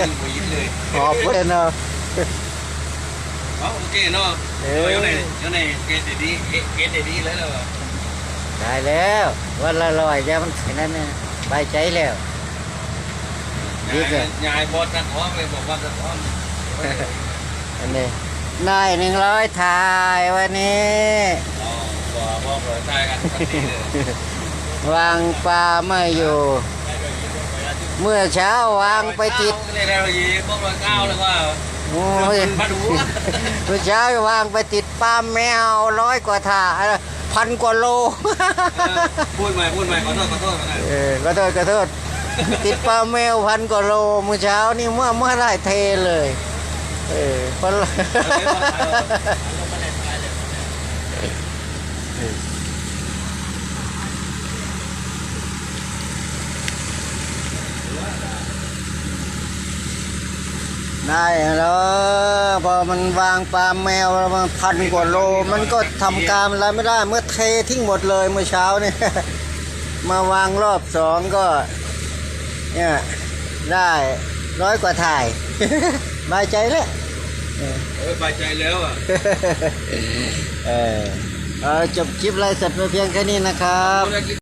นั่งคุยเลยขอบคุณเนาะอ๋อโอเคเนาะเอเออออยู่ในอยู่ในเกตดีเกตดีเลยแล้วได้แล้ววันละร้อยจะมันแค่นั้นนะใบายใจแล้วดีเกินยายบอสนักอ้อมเลยบอกว่านักอ้อมอันนี้นายหนึ่งร้อยถ่ายวันนี้อ๋อบอกบอกเลยใช่กันทันทีเลยวางปลาไม่อยู่ เมื่อเช้าวางไปติดเลยแล้วยีบอกร้อยเก้าเลยว่าโอ้ยมาดูเมื่อเช้าวางไปติดปลาแมวร้อยกว่าถ่าพันกว่าโลพูดใหม่พูดใหม่ขอโทษขอโทษเออขอโทษขอโทษติดปลาแมวพันกว่าโลเมื่อเช้านี่เมื่อเมื่อไรเทเลย เออเพร ได้แล้วพอมันวางปลาแมวแล้วมันพันกว่าโล มันก็ทำการอะไรไม่ได้เมื่อเททิ้งหมดเลยเมื่อเช้าเนี่ยมาวางรอบสองก็ เนี่ยได้ร้อยกว่าถ่ายบายใจแล้วเออสบายใจแล้วอะเออเอาจบคลิปไลฟ์สดไปเพียงแค่นี้นะครับ Udah gitu.